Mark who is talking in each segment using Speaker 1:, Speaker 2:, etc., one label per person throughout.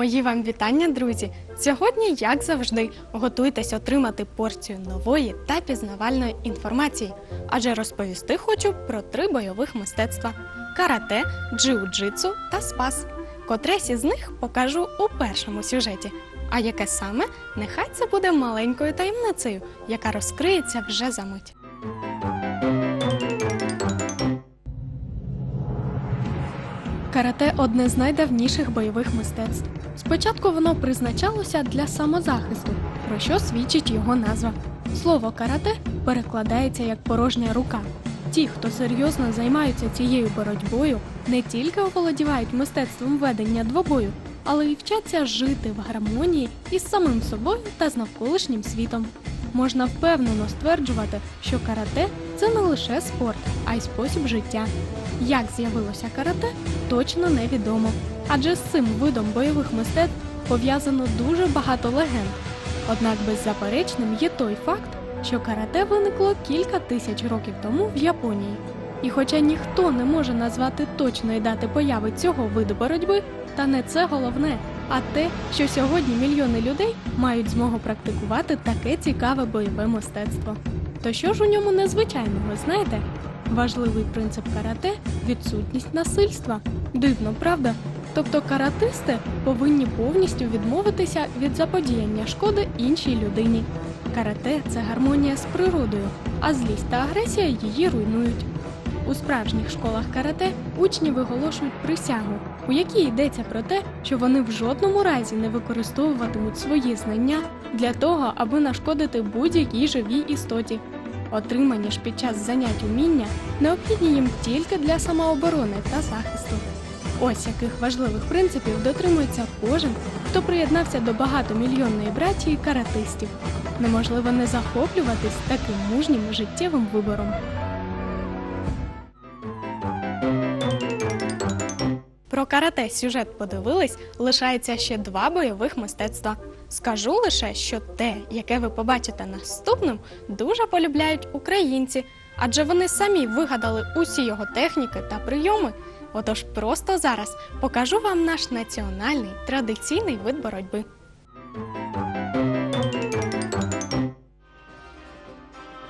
Speaker 1: Мої вам вітання, друзі! Сьогодні, як завжди, готуйтесь отримати порцію нової та пізнавальної інформації, адже розповісти хочу про три бойових мистецтва: карате, джиу-джитсу та спас. Котресь із них покажу у першому сюжеті. А яке саме, нехай це буде маленькою таємницею, яка розкриється вже за мить. Карате одне з найдавніших бойових мистецтв. Спочатку воно призначалося для самозахисту, про що свідчить його назва. Слово карате перекладається як порожня рука. Ті, хто серйозно займаються цією боротьбою, не тільки оволодівають мистецтвом ведення двобою, але й вчаться жити в гармонії із самим собою та з навколишнім світом. Можна впевнено стверджувати, що карате це не лише спорт, а й спосіб життя. Як з'явилося карате, точно невідомо, адже з цим видом бойових мистецтв пов'язано дуже багато легенд. Однак беззаперечним є той факт, що карате виникло кілька тисяч років тому в Японії. І хоча ніхто не може назвати точної дати появи цього виду боротьби, та не це головне, а те, що сьогодні мільйони людей мають змогу практикувати таке цікаве бойове мистецтво. То що ж у ньому незвичайного, знаєте? Важливий принцип карате відсутність насильства. Дивно, правда? Тобто каратисти повинні повністю відмовитися від заподіяння шкоди іншій людині. Карате це гармонія з природою, а злість та агресія її руйнують. У справжніх школах карате учні виголошують присягу, у якій йдеться про те, що вони в жодному разі не використовуватимуть свої знання для того, аби нашкодити будь-якій живій істоті. Отримані ж під час занять уміння необхідні їм тільки для самооборони та захисту. Ось яких важливих принципів дотримується кожен, хто приєднався до багатомільйонної братії каратистів. Неможливо не захоплюватись таким мужнім життєвим вибором. Про карате сюжет подивились, лишається ще два бойових мистецтва. Скажу лише, що те, яке ви побачите наступним, дуже полюбляють українці, адже вони самі вигадали усі його техніки та прийоми. Отож, просто зараз покажу вам наш національний традиційний вид боротьби.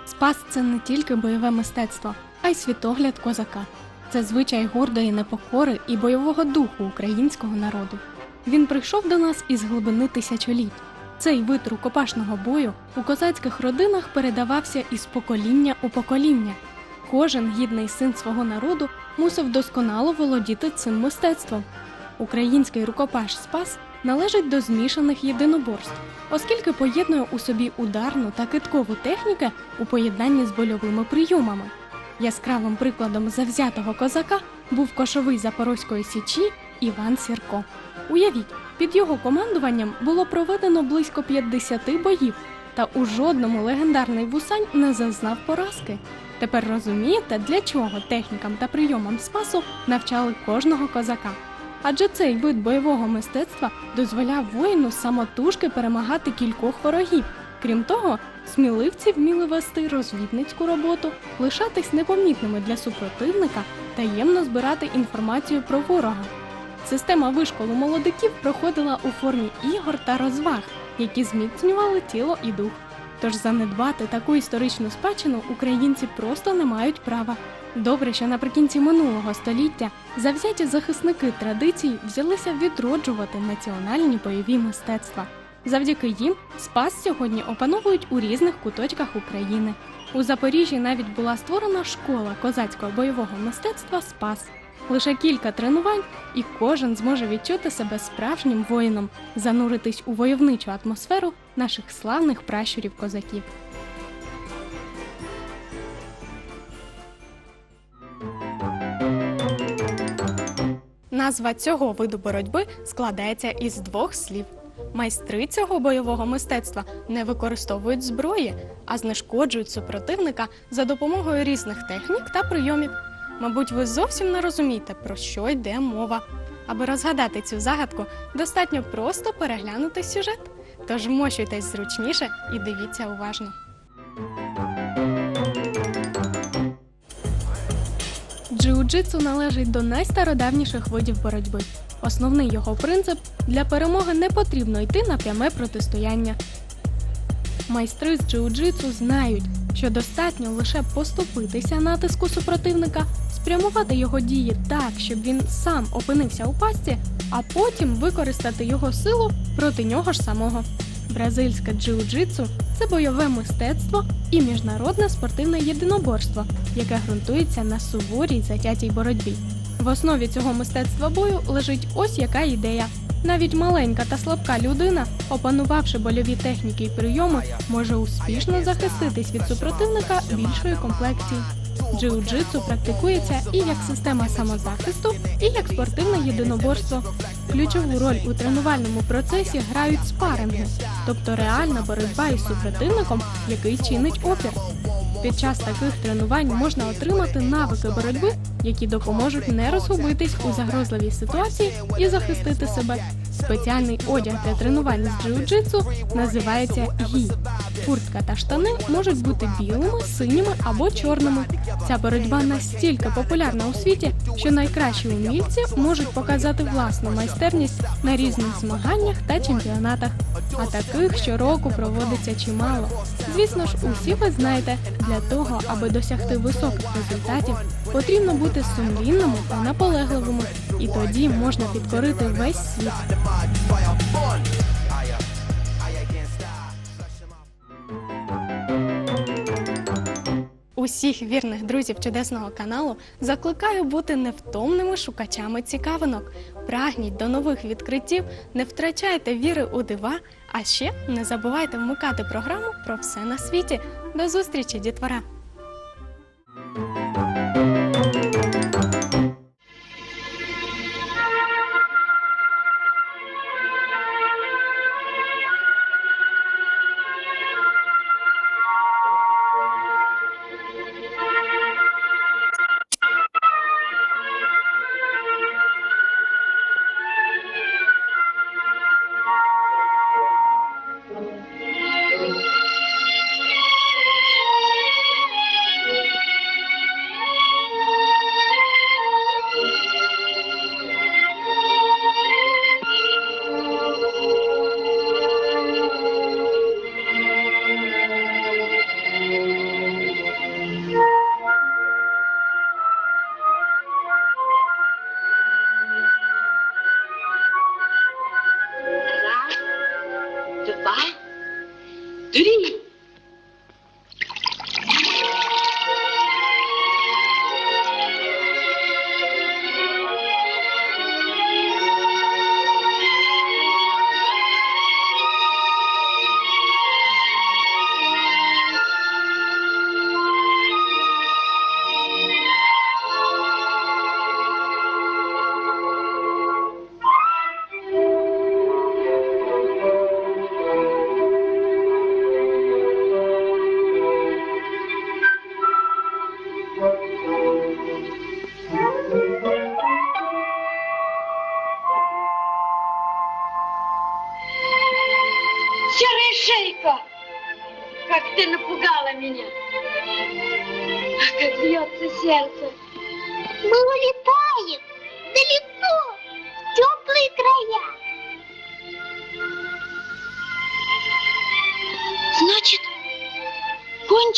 Speaker 1: Спас це не тільки бойове мистецтво, а й світогляд козака. Це звичай гордої непокори і бойового духу українського народу. Він прийшов до нас із глибини тисячоліть. Цей вид рукопашного бою у козацьких родинах передавався із покоління у покоління. Кожен гідний син свого народу мусив досконало володіти цим мистецтвом. Український рукопаш Спас належить до змішаних єдиноборств, оскільки поєднує у собі ударну та киткову техніки у поєднанні з больовими прийомами. Яскравим прикладом завзятого козака був кошовий Запорозької січі Іван Сірко. Уявіть, під його командуванням було проведено близько 50 боїв, та у жодному легендарний вусань не зазнав поразки. Тепер розумієте, для чого технікам та прийомам спасу навчали кожного козака. Адже цей вид бойового мистецтва дозволяв воїну самотужки перемагати кількох ворогів. Крім того, сміливці вміли вести розвідницьку роботу, лишатись непомітними для супротивника, таємно збирати інформацію про ворога. Система вишколу молодиків проходила у формі ігор та розваг, які зміцнювали тіло і дух. Тож занедбати таку історичну спадщину українці просто не мають права. Добре, що наприкінці минулого століття завзяті захисники традицій взялися відроджувати національні бойові мистецтва. Завдяки їм спас сьогодні опановують у різних куточках України. У Запоріжжі навіть була створена школа козацького бойового мистецтва Спас. Лише кілька тренувань, і кожен зможе відчути себе справжнім воїном, зануритись у войовничу атмосферу наших славних пращурів козаків. Назва цього виду боротьби складається із двох слів. Майстри цього бойового мистецтва не використовують зброї, а знешкоджують супротивника за допомогою різних технік та прийомів. Мабуть, ви зовсім не розумієте, про що йде мова. Аби розгадати цю загадку, достатньо просто переглянути сюжет. Тож мощуйтесь зручніше і дивіться уважно. Джиу-джитсу належить до найстародавніших видів боротьби. Основний його принцип для перемоги не потрібно йти на пряме протистояння. Майстри з джиу-джитсу знають, що достатньо лише поступитися натиску супротивника, спрямувати його дії так, щоб він сам опинився у пастці, а потім використати його силу проти нього ж самого. Бразильське джиу-джитсу це бойове мистецтво і міжнародне спортивне єдиноборство, яке ґрунтується на суворій затятій боротьбі. В основі цього мистецтва бою лежить ось яка ідея. Навіть маленька та слабка людина, опанувавши больові техніки і прийоми, може успішно захиститись від супротивника більшої комплекції. Джиу-джитсу практикується і як система самозахисту, і як спортивне єдиноборство. Ключову роль у тренувальному процесі грають спаринги, тобто реальна боротьба із супротивником, який чинить опір. Під час таких тренувань можна отримати навики боротьби, які допоможуть не розгубитись у загрозливій ситуації і захистити себе. Спеціальний одяг для тренувань з джиу-джитсу називається гі. Куртка та штани можуть бути білими, синіми або чорними. Ця боротьба настільки популярна у світі, що найкращі умільці можуть показати власну майстерність на різних змаганнях та чемпіонатах. А таких щороку проводиться чимало. Звісно ж, усі ви знаєте, для того, аби досягти високих результатів, потрібно бути сумлінними та наполегливими, і тоді можна підкорити весь світ. Усіх вірних друзів чудесного каналу закликаю бути невтомними шукачами цікавинок. Прагніть до нових відкриттів, не втрачайте віри у дива, а ще не забувайте вмикати програму про все на світі. До зустрічі, дітвора!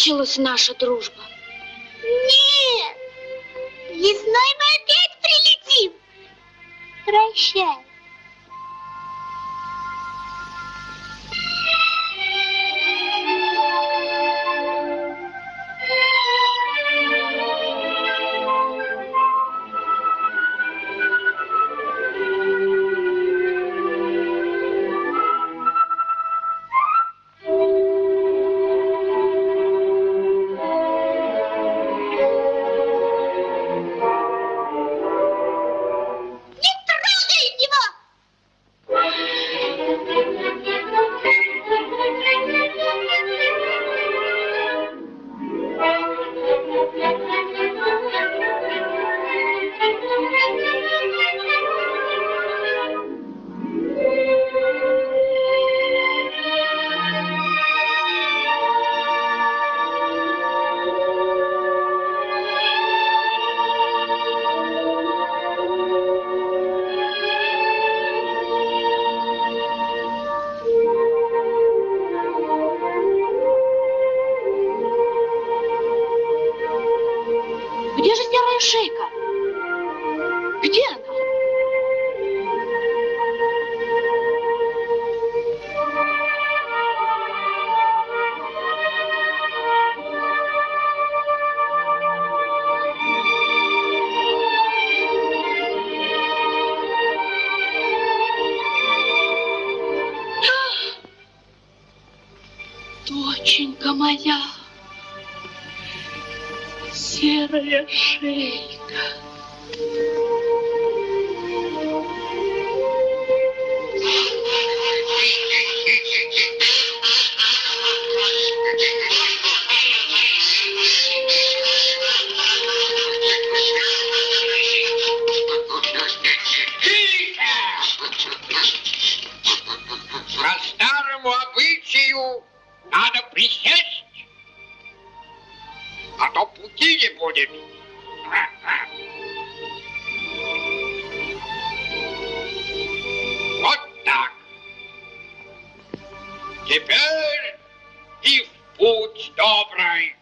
Speaker 2: Кончилась наша дружба.
Speaker 3: моя, серая шейка.
Speaker 4: сидя будет. Вот так. Теперь и в путь добрый.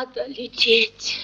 Speaker 3: надо лететь.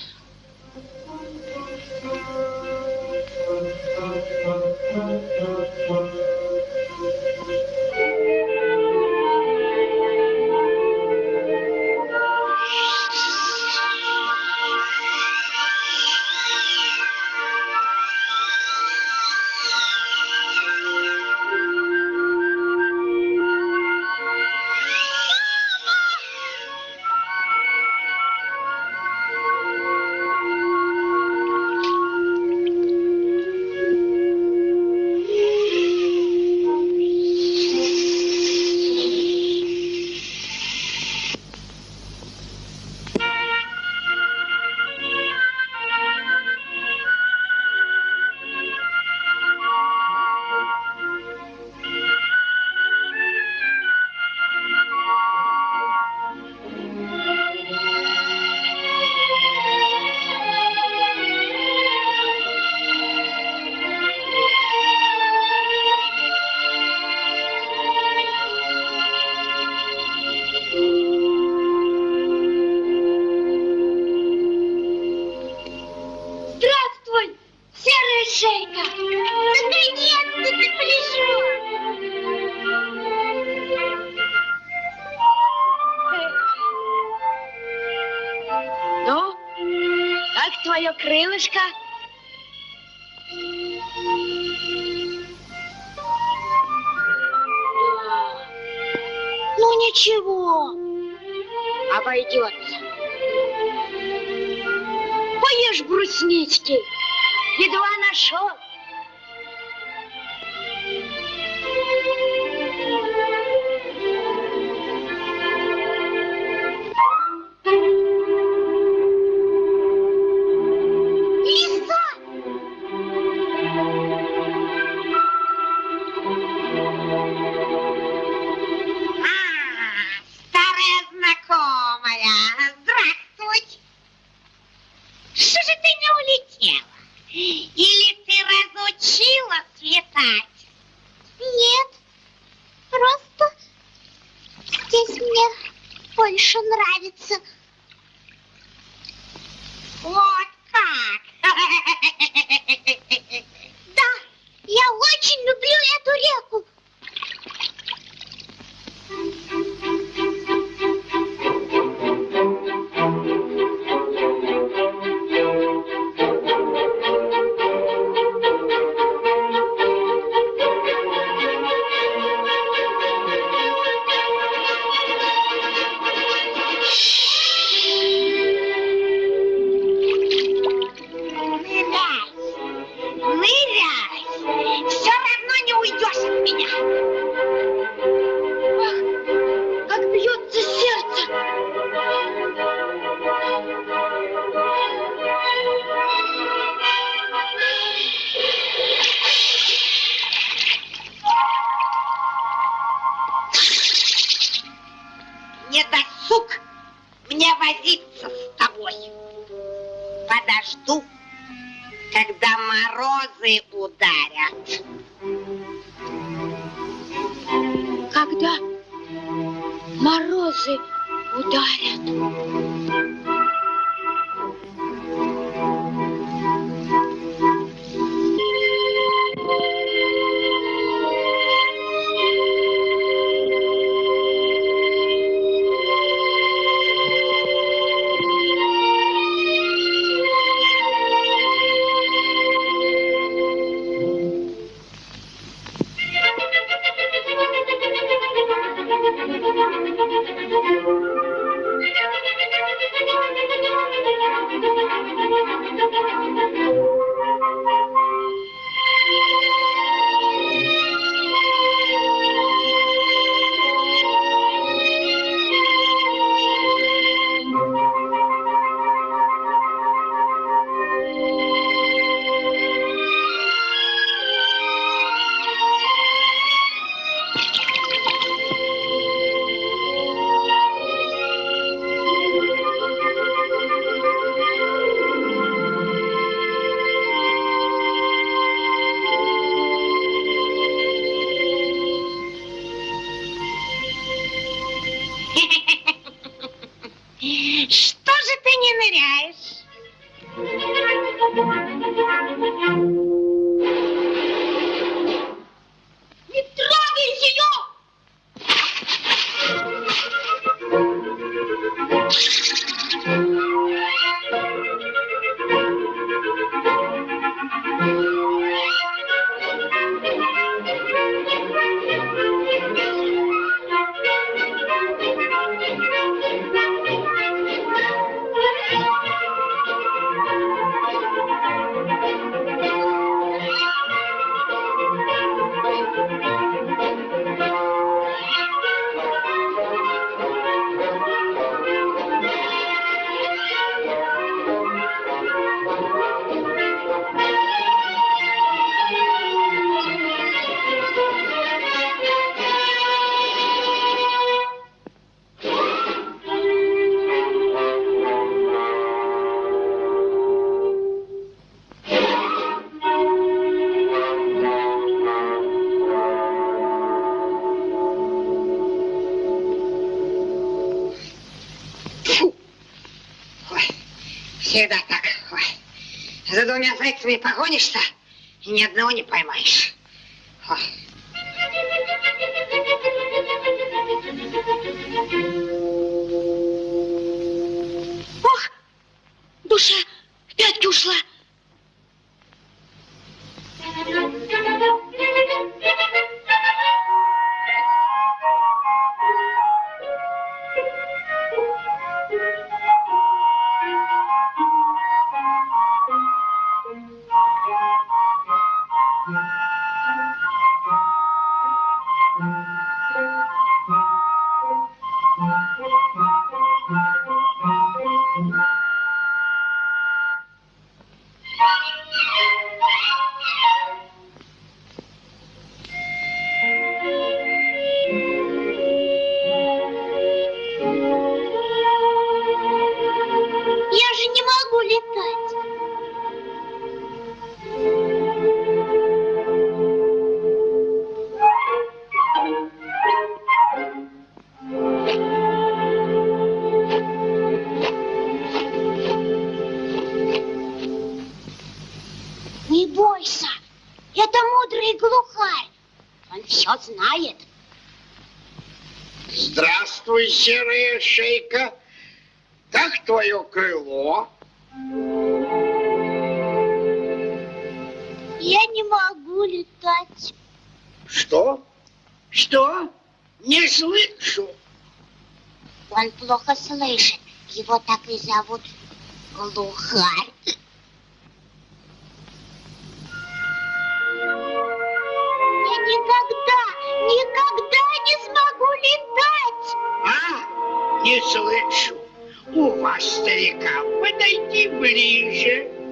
Speaker 3: наш Брусницкий, едва нашел.
Speaker 2: зубы ударят.
Speaker 3: Когда морозы
Speaker 2: ударят.
Speaker 3: なななななななななな。Же ты не ныряешь? Двумя зайцами погонишься, и ни одного не поймаешь.
Speaker 5: Глухарь. Он все знает.
Speaker 6: Здравствуй, серая шейка. Как твое крыло?
Speaker 5: Я не могу летать.
Speaker 6: Что? Что? Не слышу.
Speaker 5: Он плохо слышит. Его так и зовут Глухарь.
Speaker 3: But they did release you.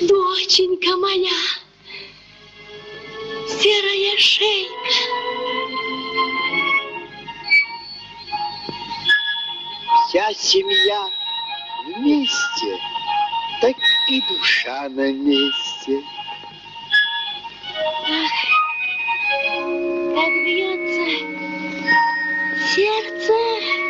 Speaker 2: Доченька моя, серая шейка.
Speaker 6: Вся семья вместе, так и душа на месте.
Speaker 2: Как бьется сердце.